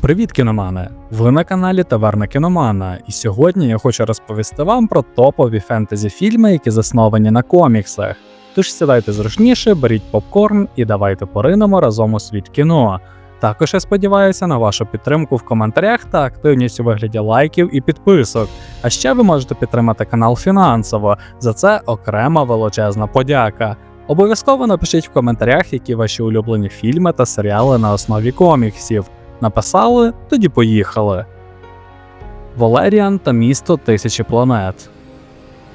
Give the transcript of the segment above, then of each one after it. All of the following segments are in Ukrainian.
Привіт, кіномани! Ви на каналі Таверна Кіномана, і сьогодні я хочу розповісти вам про топові фентезі фільми, які засновані на коміксах. Тож сідайте зручніше, беріть попкорн і давайте поринемо разом у світ кіно. Також я сподіваюся на вашу підтримку в коментарях та активність у вигляді лайків і підписок. А ще ви можете підтримати канал фінансово. За це окрема величезна подяка. Обов'язково напишіть в коментарях, які ваші улюблені фільми та серіали на основі коміксів. Написали, тоді поїхали. Валеріан та місто тисячі планет.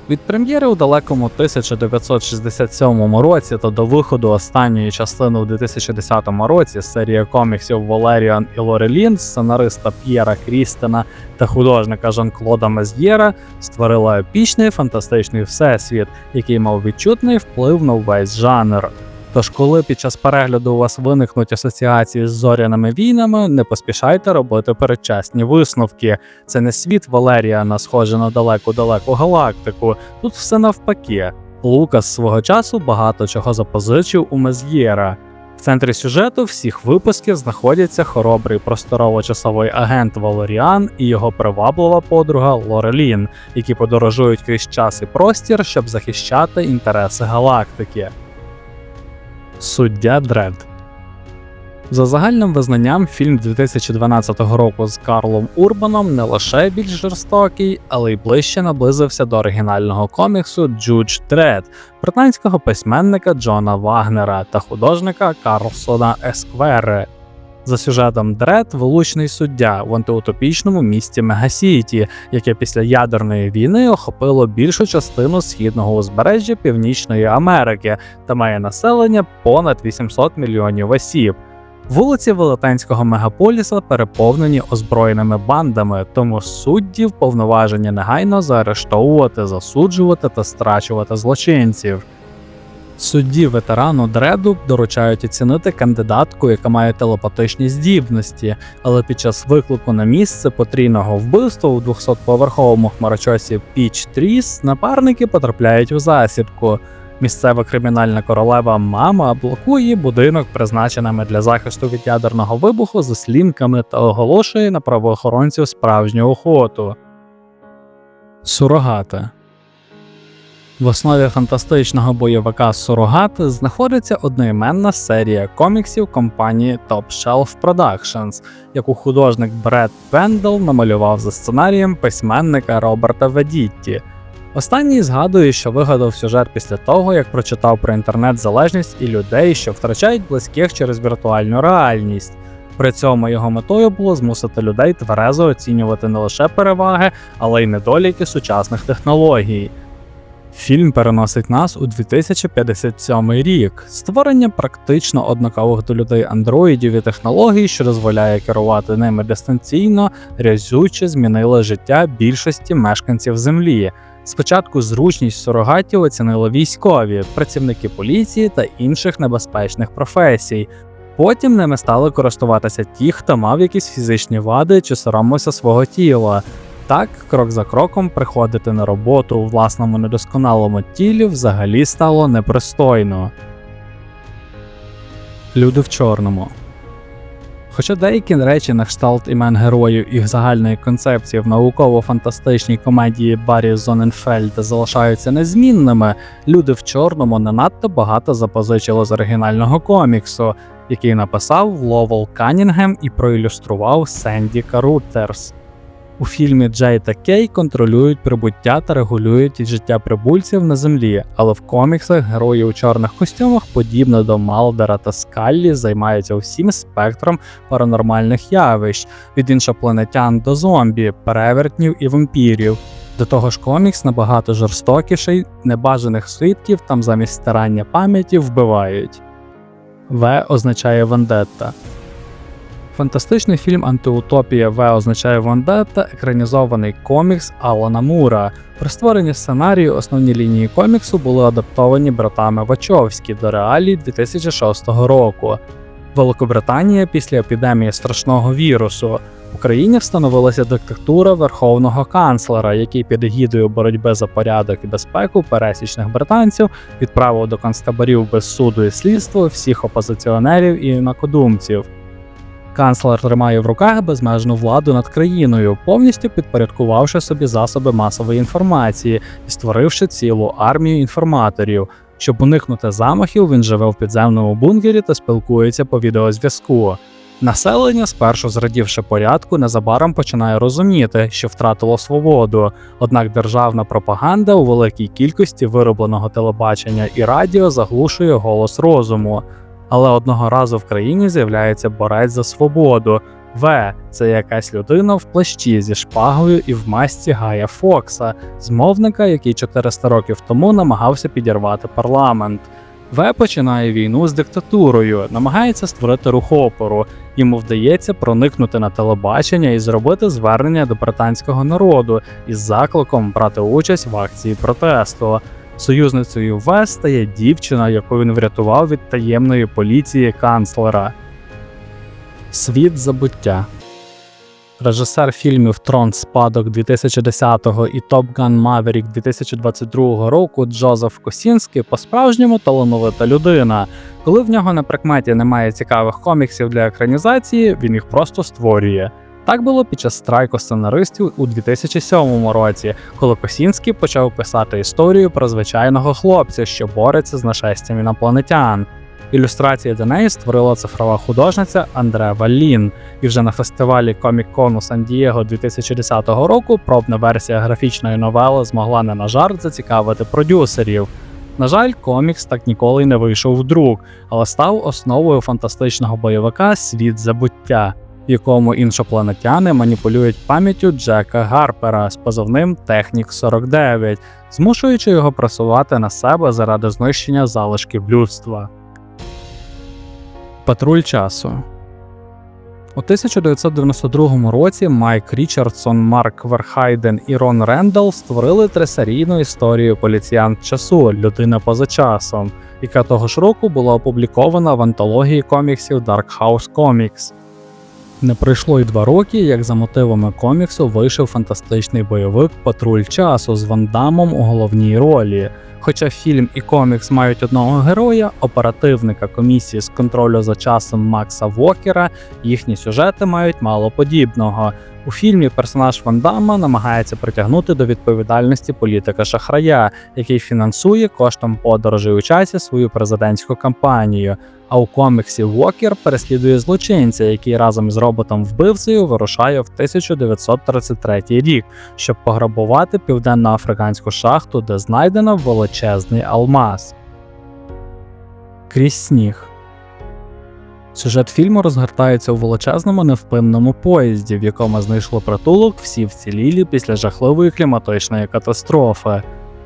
Від прем'єри у далекому 1967 році та до виходу останньої частини у 2010 році серія коміксів Валеріан і Лорелін, сценариста П'єра Крістена та художника Жан-Клода Мез'єра створила епічний фантастичний всесвіт, який мав відчутний вплив на увесь жанр. Тож, коли під час перегляду у вас виникнуть асоціації з зоряними війнами, не поспішайте робити передчасні висновки. Це не світ Валеріана, схоже на далеку-далеку галактику. Тут все навпаки. Лукас свого часу багато чого запозичив у Мез'єра. В центрі сюжету всіх випусків знаходяться хоробрий просторово-часовий агент Валеріан і його приваблива подруга Лорелін, які подорожують крізь час і простір, щоб захищати інтереси галактики. Суддя Дред. За загальним визнанням, фільм 2012 року з Карлом Урбаном не лише більш жорстокий, але й ближче наблизився до оригінального коміксу Джудж Дред британського письменника Джона Вагнера та художника Карлсона Есквери. За сюжетом Дред вилучний суддя в антиутопічному місті Мегасіті, яке після ядерної війни охопило більшу частину східного узбережжя Північної Америки та має населення понад 800 мільйонів осіб. Вулиці велетенського мегаполіса переповнені озброєними бандами, тому суддів повноважені негайно заарештовувати, засуджувати та страчувати злочинців. Судді ветерану Дреду доручають оцінити кандидатку, яка має телепатичні здібності, але під час виклику на місце потрійного вбивства у 200-поверховому хмарочосі Піч Тріс напарники потрапляють у засідку. Місцева кримінальна королева мама блокує будинок, призначеними для захисту від ядерного вибуху з слінками та оголошує на правоохоронців справжню охоту. Сурогати в основі фантастичного бойовика Сурогат знаходиться одноіменна серія коміксів компанії Top Shelf Productions, яку художник Бред Пендл намалював за сценарієм письменника Роберта Ведітті. Останній згадує, що вигадав сюжет після того, як прочитав про інтернет-залежність і людей, що втрачають близьких через віртуальну реальність. При цьому його метою було змусити людей тверезо оцінювати не лише переваги, але й недоліки сучасних технологій. Фільм переносить нас у 2057 рік. Створення практично однакових до людей андроїдів і технологій, що дозволяє керувати ними дистанційно, рязюче змінило життя більшості мешканців Землі. Спочатку зручність сурогатів оцінили військові, працівники поліції та інших небезпечних професій. Потім ними стали користуватися ті, хто мав якісь фізичні вади чи соромився свого тіла. Так, крок за кроком приходити на роботу у власному недосконалому тілі взагалі стало непристойно. Люди в чорному. Хоча деякі речі на кшталт імен героїв і загальної концепції в науково-фантастичній комедії Баррі Зоненфельда залишаються незмінними, люди в чорному не надто багато запозичили з оригінального коміксу, який написав Ловел Канінгем і проілюстрував Сенді Карутерс. У фільмі Джей та Кей контролюють прибуття та регулюють життя прибульців на землі, але в коміксах герої у чорних костюмах, подібно до Малдера та Скаллі, займаються усім спектром паранормальних явищ від іншопланетян до зомбі, перевертнів і вампірів. До того ж, комікс набагато жорстокіший, небажаних свідків там замість старання пам'яті вбивають. В означає вендетта. Фантастичний фільм Антиутопія В означає Вендетта, екранізований комікс Алана Мура. При створенні сценарію основні лінії коміксу були адаптовані братами Вачовські до реалій 2006 року. Великобританія після епідемії страшного вірусу. В Україні встановилася диктатура верховного канцлера, який під егідою боротьби за порядок і безпеку пересічних британців відправив до концтаборів без суду і слідства всіх опозиціонерів і інакодумців. Канцлер тримає в руках безмежну владу над країною, повністю підпорядкувавши собі засоби масової інформації і створивши цілу армію інформаторів. Щоб уникнути замахів, він живе в підземному бункері та спілкується по відеозв'язку. Населення, спершу зрадівши порядку, незабаром починає розуміти, що втратило свободу. Однак державна пропаганда у великій кількості виробленого телебачення і радіо заглушує голос розуму. Але одного разу в країні з'являється борець за свободу. В це якась людина в плащі зі шпагою і в масці Гая Фокса, змовника, який 400 років тому намагався підірвати парламент. В починає війну з диктатурою, намагається створити рух опору. Йому вдається проникнути на телебачення і зробити звернення до британського народу із закликом брати участь в акції протесту. Союзницею В стає дівчина, яку він врятував від таємної поліції канцлера. Світ забуття. Режисер фільмів Трон Спадок 2010 і Топ Ган Маверік 2022 року Джозеф Косінський по-справжньому талановита людина. Коли в нього на прикметі немає цікавих коміксів для екранізації, він їх просто створює. Так було під час страйку сценаристів у 2007 році, коли Косінський почав писати історію про звичайного хлопця, що бореться з нашестям інопланетян. Ілюстрації до неї створила цифрова художниця Андре Валлін, і вже на фестивалі Комік-Кону Сан-Дієго 2010 року пробна версія графічної новели змогла не на жарт зацікавити продюсерів. На жаль, комікс так ніколи й не вийшов в друк, але став основою фантастичного бойовика Світ забуття, в якому іншопланетяни маніпулюють пам'яттю Джека Гарпера з позовним Технік 49, змушуючи його просувати на себе заради знищення залишків людства. Патруль часу у 1992 році Майк Річардсон, Марк Верхайден і Рон Рендал створили трисерійну історію поліціянт часу Людина поза часом, яка того ж року була опублікована в антології коміксів Dark House Comics. Не пройшло й два роки, як за мотивами коміксу вийшов фантастичний бойовик Патруль часу з Вандамом у головній ролі. Хоча фільм і комікс мають одного героя, оперативника комісії з контролю за часом Макса Вокера, їхні сюжети мають мало подібного. У фільмі персонаж Ван Дамма намагається притягнути до відповідальності політика шахрая, який фінансує коштом подорожей у часі свою президентську кампанію. А у коміксі Вокер переслідує злочинця, який разом з роботом вбивцею вирушає в 1933 рік, щоб пограбувати південноафриканську шахту, де знайдено величезний алмаз. Крізь сніг. Сюжет фільму розгортається у величезному невпинному поїзді, в якому знайшли притулок всі вцілілі після жахливої кліматичної катастрофи.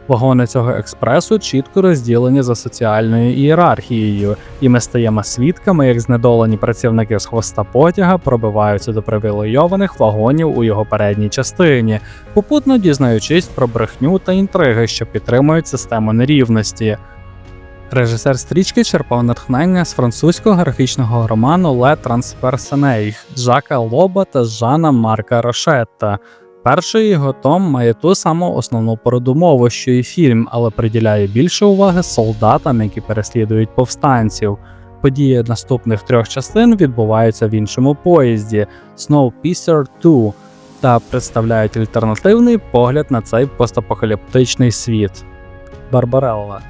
Вагони цього експресу чітко розділені за соціальною ієрархією, і ми стаємо свідками, як знедолені працівники з хвоста потяга пробиваються до привілейованих вагонів у його передній частині, попутно дізнаючись про брехню та інтриги, що підтримують систему нерівності. Режисер стрічки черпав натхнення з французького графічного роману Ле Трансперсенейх Жака Лоба та Жана Марка Рошетта. Перший його том має ту саму основну передумову, що і фільм, але приділяє більше уваги солдатам, які переслідують повстанців. Події наступних трьох частин відбуваються в іншому поїзді Snowpiercer 2 та представляють альтернативний погляд на цей постапокаліптичний світ. Барбарелла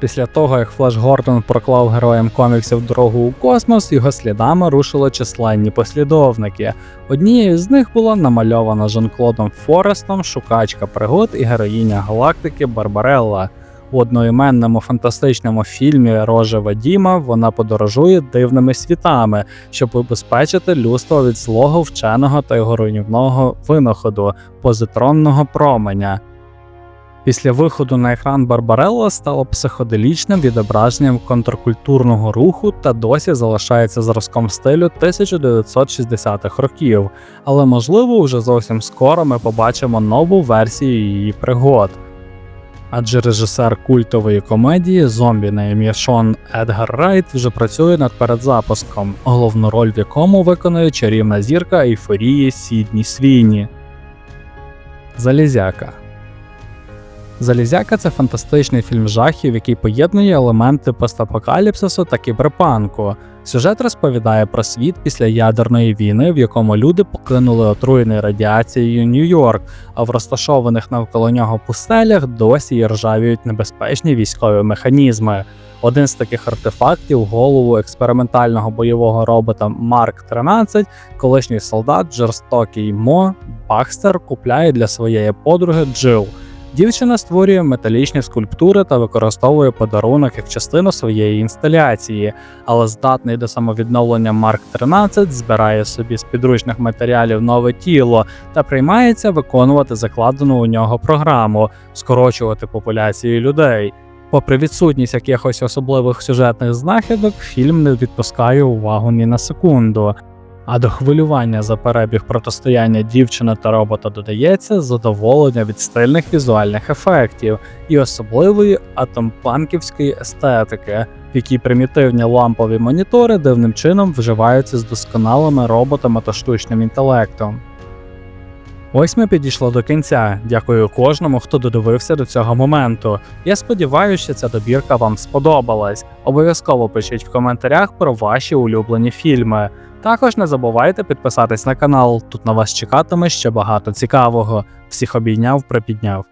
Після того, як Флеш Гордон проклав героям коміксів дорогу у космос, його слідами рушили численні послідовники. Однією з них була намальована Жан-Клодом Форестом, шукачка пригод і героїня галактики Барбарелла. У одноіменному фантастичному фільмі Рожа Вадіма вона подорожує дивними світами, щоб убезпечити людство від злого вченого та його руйнівного винаходу позитронного променя. Після виходу на екран Барбарелла стало психоделічним відображенням контркультурного руху та досі залишається зразком стилю 1960-х років, але можливо вже зовсім скоро ми побачимо нову версію її пригод. Адже режисер культової комедії зомбі на ім'я Шон Едгар Райт вже працює над передзапуском, головну роль в якому виконує чарівна зірка ейфорії Сідні Свіні. Залізяка Залізяка це фантастичний фільм жахів, який поєднує елементи постапокаліпсису та кіберпанку. Сюжет розповідає про світ після ядерної війни, в якому люди покинули отруєний радіацією Нью-Йорк, а в розташованих навколо нього пустелях досі ржавіють небезпечні військові механізми. Один з таких артефактів голову експериментального бойового робота Марк 13 колишній солдат жорстокий Мо Бахстер купляє для своєї подруги Джил. Дівчина створює металічні скульптури та використовує подарунок як частину своєї інсталяції, але здатний до самовідновлення Марк 13 збирає собі з підручних матеріалів нове тіло та приймається виконувати закладену у нього програму, скорочувати популяцію людей. Попри відсутність якихось особливих сюжетних знахідок, фільм не відпускає увагу ні на секунду. А до хвилювання за перебіг протистояння дівчини та робота додається задоволення від стильних візуальних ефектів і особливої атомпанківської естетики, в якій примітивні лампові монітори дивним чином вживаються з досконалими роботами та штучним інтелектом. Ось ми підійшли до кінця. Дякую кожному, хто додивився до цього моменту. Я сподіваюся, що ця добірка вам сподобалась. Обов'язково пишіть в коментарях про ваші улюблені фільми. Також не забувайте підписатись на канал, тут на вас чекатиме ще багато цікавого. Всіх обійняв, припідняв.